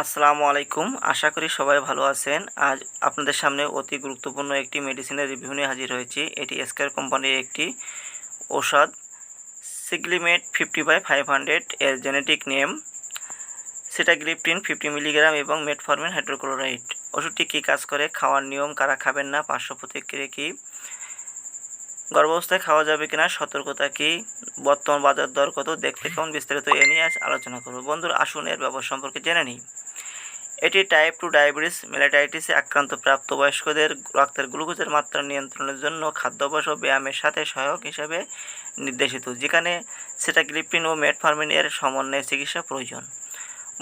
আসসালামু আলাইকুম। আশা করি সবাই ভালো আছেন। আজ আপনাদের সামনে অতি গুরুত্বপূর্ণ একটি মেডিসিনের রিভিউ নিয়ে হাজির হয়েছি। এটি এসকার কোম্পানির একটি ওষুধ সিগলিমেট ফিফটি বাই ফাইভ হান্ড্রেড এর genetic name sitagliptin fifty milligram এবং মেটফরমিন হাইড্রোক্লোরাইড ওষুধটি কী কাজ করে, খাওয়ার নিয়ম, কারা খাবেন না, পার্শ্ব প্রতিক্রিয়া কী, গর্ভাবস্থায় খাওয়া যাবে কিনা, সতর্কতা কি, বর্তমান বাজার দর কত, দেখতে কেমন, বিস্তারিত এ নিয়ে আজ আলোচনা করব। বন্ধুরা, আসুন এর ব্যবহার সম্পর্কে জেনে নিই। এটি টাইপ টু ডায়াবেটিস মেলাটাইটিসে আক্রান্ত প্রাপ্তবয়স্কদের রক্তের গ্লুকোজের মাত্রা নিয়ন্ত্রণের জন্য খাদ্যাভ্যাস ও ব্যায়ামের সাথে সহায়ক হিসেবে নির্দেশিত, যেখানে সেটাগ্লিপিন ও মেটফার্মিন এর সমন্বয়ে চিকিৎসা প্রয়োজন।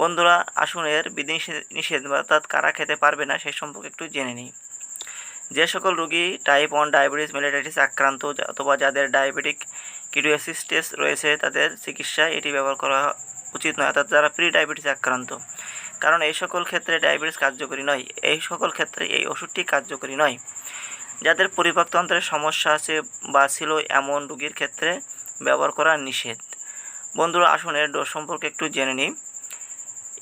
বন্ধুরা, আসুন এর বিধি নিষেধ অর্থাৎ কারা খেতে পারবে না সেই সম্পর্কে একটু জেনে নিই। যে সকল রোগী টাইপ ওয়ান ডায়াবেটিস মেলাটাইটিস আক্রান্ত অথবা যাদের ডায়াবেটিক কিটোএসিস্টেস রয়েছে, তাদের চিকিৎসায় এটি ব্যবহার করা উচিত নয়, অর্থাৎ যারা প্রি ডায়াবেটিস আক্রান্ত। কারণ এই সকল ক্ষেত্রে ডায়াবেটিস কার্যকরী নয়। এই সকল ক্ষেত্রে এই ওষুধটি কার্যকরী নয়। যাদের পরিপাকতন্ত্রের সমস্যা আছে বা ছিল এমন রোগীর ক্ষেত্রে ব্যবহার করা নিষেধ। বন্ধুরা, আসুন এর ডোজ সম্পর্কে একটু জেনে নিই।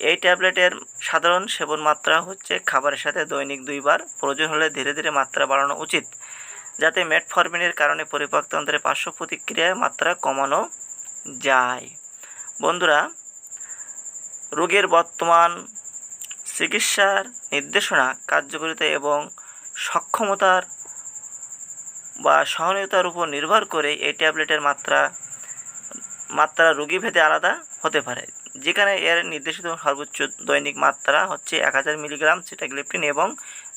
এই ট্যাবলেটের সাধারণ সেবন মাত্রা হচ্ছে খাবারের সাথে দৈনিক দুইবার। প্রয়োজন হলে ধীরে ধীরে মাত্রা বাড়ানো উচিত, যাতে মেটফরমিনের কারণে পরিপাকতন্ত্রের পার্শ্ব প্রতিক্রিয়ায় মাত্রা কমানো যায়। বন্ধুরা, রোগের বর্তমান চিকিৎসার নির্দেশনা কার্যকারিতা এবং সক্ষমতার বা সহনীয়তার উপর নির্ভর করে এই ট্যাবলেটের মাত্রা মাত্রা রোগীভেদে আলাদা হতে পারে। যেখানে এর নির্দেশিত সর্বোচ্চ দৈনিক মাত্রা হচ্ছে এক হাজার মিলিগ্রাম সিটাগ্লিপটিন এবং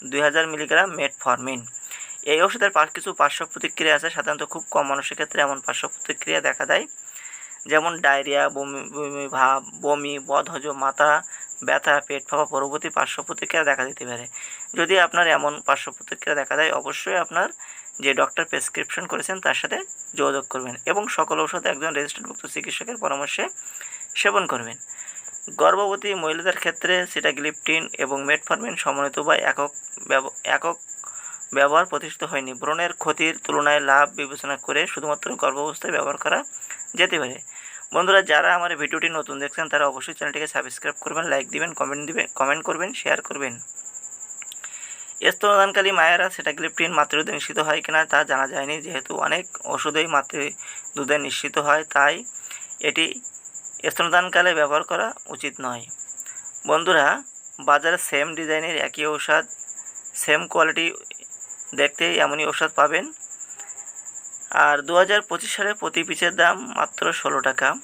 দুই হাজার মিলিগ্রাম মেটফরমিন। এই ওষুধের কিছু পার্শ্ব প্রতিক্রিয়া আছে, সাধারণত খুব কম মানুষের ক্ষেত্রে এমন পার্শ্ব প্রতিক্রিয়া দেখা দেয়। যেমন ডায়রিয়া, বমি বমি, ভাব, বমি, বদহজম, মাথা ব্যথা, পেট ফাঁপা পরবর্তী পার্শ্ব প্রতিক্রিয়া দেখা দিতে পারে। যদি আপনার এমন পার্শ্ব প্রতিক্রিয়া দেখা দেয়, অবশ্যই আপনার যে ডক্টর প্রেসক্রিপশন করেছেন, তার সাথে যোগাযোগ করবেন এবং সকল ঔষধ একজন রেজিস্টার্ডভুক্ত চিকিৎসকের পরামর্শে সেবন করবেন। গর্ভবতী মহিলাদের ক্ষেত্রে সিটাগ্লিপটিন এবং মেটফরমিন সমন্বিত বা একক একক ব্যবহার প্রতিষ্ঠিত হয়নি। ব্রণের ক্ষতির তুলনায় লাভ বিবেচনা করে শুধুমাত্র গর্ভাবস্থায় ব্যবহার করা যেতে পারে। বন্ধুরা, যারা আমার ভিডিওটি নতুন দেখছেন, তারা অবশ্যই চ্যানেলটিকে সাবস্ক্রাইব করবেন লাইক দিবেন কমেন্ট দিবেন কমেন্ট করবেন শেয়ার করবেন। স্তনদানকালী মায়েরা সেটা গ্লিপটিন মাতৃদুধে নিশ্চিত হয় কিনা তা জানা যায়নি। যেহেতু অনেক ওষুধেই মাতৃ দুধে নিশ্চিত হয়, তাই এটি স্তনদানকালে ব্যবহার করা উচিত নয়। বন্ধুরা, বাজারে সেম ডিজাইনের একই ঔষধ সেম কোয়ালিটি দেখতে এমনই ঔষধ পাবেন। আর দু হাজার পঁচিশ সালে প্রতি পিসের দাম মাত্র ষোলো টাকা।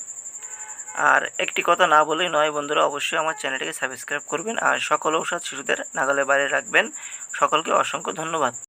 আর একটি কথা না বলেই নয় বন্ধুরা, অবশ্যই আমার চ্যানেলটিকে সাবস্ক্রাইব করবেন আর সকল ঔষধ শিশুদের নাগালের বাইরে রাখবেন। সকলকে অসংখ্য ধন্যবাদ।